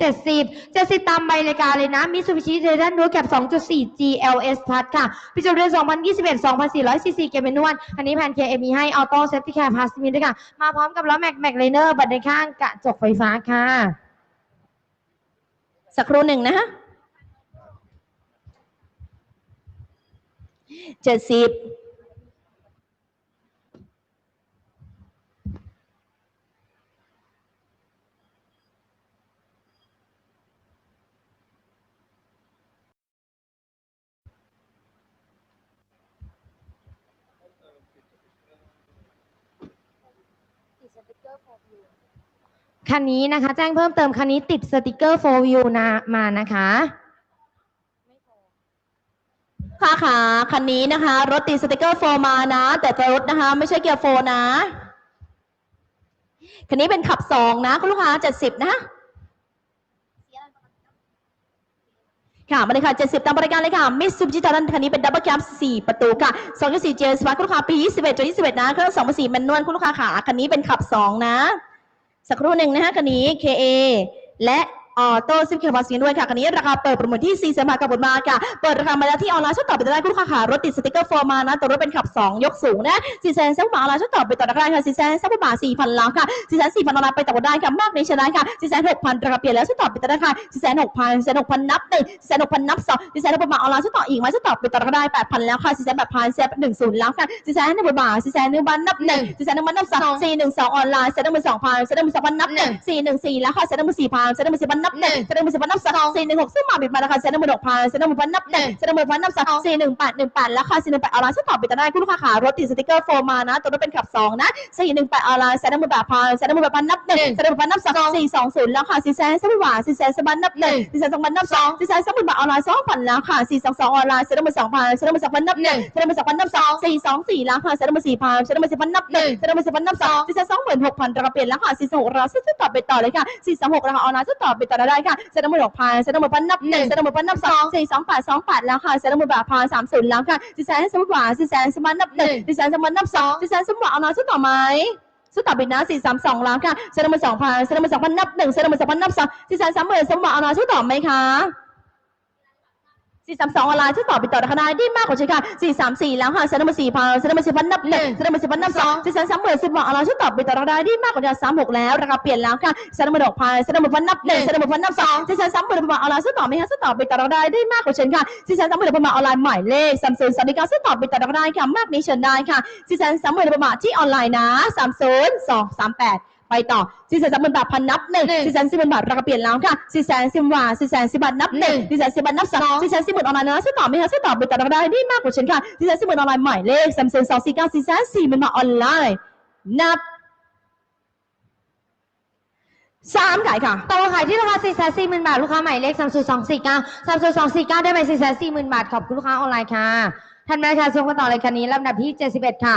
70 70 ตามใบรายการเลยนะมิ t s u b i s h i Titan New Cap 2.4 GLS Plus ค่ะปีจบเดือน2021 2,400 cc เกมเป็นนวลอันนี้แพนเคเอมีให้ออโต้เซฟตี้แคร์พาสมิด้วยค่ะ มาพร้อมกับล้อแม็กแม็กไลเนอร์บัตรในข้างกระจกไฟฟ้าค่ะ สักครู่หนึ่งนะฮะ70 คันนี้นะคะ แจ้งเพิ่มเติมคันนี้ติดสติกเกอร์4 view นะมานะคะค่ะค่ะคันนี้นะคะ รถติดสติกเกอร์โฟมานะ แต่รถนะคะ ไม่ใช่เกียร์โฟนะ คันนี้เป็นขับสองนะ คุณลูกค้าเจ็ดสิบนะ ค่ะมาเลยค่ะ 70 ตามบริการเลยค่ะ มิสซูบิชิตารันคันนี้เป็นดับเบิลแคป4ประตูค่ะ2.4 j s สปาร์คุณลูกค้าปี 21จน21 นะ เครื่อง2 4แมนนวลคุณลูกค้าขาคันนี้เป็นขับ 2 นะ สักครู่หนึ่งนะฮะคันนี้ KA และ ออโต้ซิมเคบาซีด้วยค่ะคันนี้ราคาเปิดประมูลที่4แสนบาทกับบทมาค่ะ เปิดราคามาแล้วที่ออนไลน์ช่วยตอบไปได้คุณลูกค้าขารถติดสติกเกอร์ฟอร์มานะตัวรถเป็นขับ 2 ยกสูงนะ4แสนสักบาทออนไลน์ช่วยตอบไปต่อได้ค่ะ4แสนสักบาท4,000ล้านค่ะ4แสน4,000ออนไลน์ไปต่อได้ค่ะมากในชนะค่ะ4แสน6,000ราคาเปลี่ยนแล้วช่วยตอบไปต่อได้ค่ะ4แสน6,000 4แสน6,000นับหนึ่ง4แสน6,000นับสอง4แสน6,000บาทออนไลน์ช่วยต่ออีกไหมช่วยตอบไปต่อได้8,000แล้วค่ะ4แสน8,000แสนหนึ่งศูนย์แล้วค่ะ4แสน1บาท4แสน1บาทนับหนึ่ง4แสน1บาทนับสอง4 1 2ออนไลน์4 1 2 0 0 0 4 1 2 0 0นับหนึ่ง4 1 4แล้วค่ะ4 1 4 0 0 4 1 4 0 0นับหนึ่ง4 1 4 0 0นับสอง4 1 6ซึ่งมาบิดมาแล้วค่ะ4 1 6 0 0 4 1 6 0 0นับหนึ่ง4 1 6 0 0นับสอง4 1 8 1 8แล้วค่ะ4 1 8ออนไลน์ช่วยตอบไปต่อได้คุณลูกค้าขารถติดสติกเกอร์โฟมมานะ ตัวรถเป็นขับสองนะ4 1 8ออนไลน์4 1 8 0 0 4 1 8 0 0นับหนึ่ง4 1 8นับสอง4 2 0แล้วค่ะ4แสนสบาท4แสนสบันนับหนึ่ง4แสนสองพันนับสอง4แสนสองพันบาทออนไลน์2,000แล้วค่ะ4 2 2ออนไลน์4 1 2 0 0 4 1 2 0 0นับหนึ่ง4 1 2 0นับสอง4 2 4แล้วค่ะ4 1 4 0 0 4 1 4 0นับหนึ่ง4 1 4 0นับสอง4แสนสองหมื่นหกพันราคาเปลี่ยนแล้วค่ะ4 2 6เราซื้อต่อไปต่อเลยค่ะ4 2 6ราคาออนไลน์ซื้อต่อไปต่อได้ค่ะ4 1 6 0 0 4 1 6นับหนึ่ง4 1 6นับสอง4 2 8 2 8แล้วค่ะ4 1 8 0 3 0แล้วค่ะ4แสนสมบาท4แสนสมันนับหนึ่ง4แสนสมันนับสอง4แสนสมบัติออนไลน์ซื้อต่อไหมซื้อต่อบิดนะสี่สามสองล้านค่ะเซ็นมาสองพันเซ็นมาสองพันนับหนึ่งเซ็นมาสองพันนับสองสี่สามสามหมื่นสมบัติออนไลน์ซื้อต่อไหมคะ สี่สามสองออนไลน์ซื้อต่อบิดต่อราคาได้ดีมากกว่าใช่ค่ะสี่สามสี่แล้วค่ะเซ็นมาสี่พันเซ็นมาสี่พันนับหนึ่งเซ็นมาสี่พันนับสองสี่สามสามหมื่นสมบัติออนไลน์ซื้อต่อบิดต่อราคาได้ดีมากกว่าจะสามหกแล้วราคาเปลี่ยนแล้วค่ะเซ็นมาหกพันเซ็นมาพันนับหนึ่งเซ็นมาพันนับสองสี่สามสามหมื่นสมบัติออนไลน์ซื้อต่อไหมคะซื้อต่อบิดต่อราคาได้ดีมากกว่าเช่นค่ะสี่สามสามหมื่นสมบัติออนไลน์หมายเลขสามศูนย์สามเก้าซื้อต่อบิดต่อราคาได้ค่ะมากนี้เชิญได้ค่ะสี่สามสามหมื่นสมบัติที่ออนไลน์นะสามศูนย์สองสามแปด ไปต่อสี่แสนสามหมื่นบาทพันนับหนึ่งสี่แสนสี่หมื่นบาทราคาเปลี่ยนแล้วค่ะสี่แสนสิบบาทสี่แสนสิบบาทนับหนึ่งสี่แสนสิบบาทนับสองสี่แสนสี่หมื่นออนไลน์นะซื้อต่อไหมคะซื้อต่อไปต่อได้ดีมากกว่าฉันค่ะสี่แสนสี่หมื่นออนไลน์หมายเลขสามศูนย์สองสี่เก้าสี่แสนสี่หมื่นบาทออนไลน์นับสามขายค่ะ ต่อขายที่ราคา4 4 0 0 0 0 บาท ลูกค้าหมายเลข3 2 4 9 3 2 4 9 ได้ไป4 4 0 0 0 0 บาท ขอบคุณลูกค้าออนไลน์ค่ะ ท่านแม่ค่ะส่งมาต่อเลยคันนี้ลำดับที่ 71 ค่ะ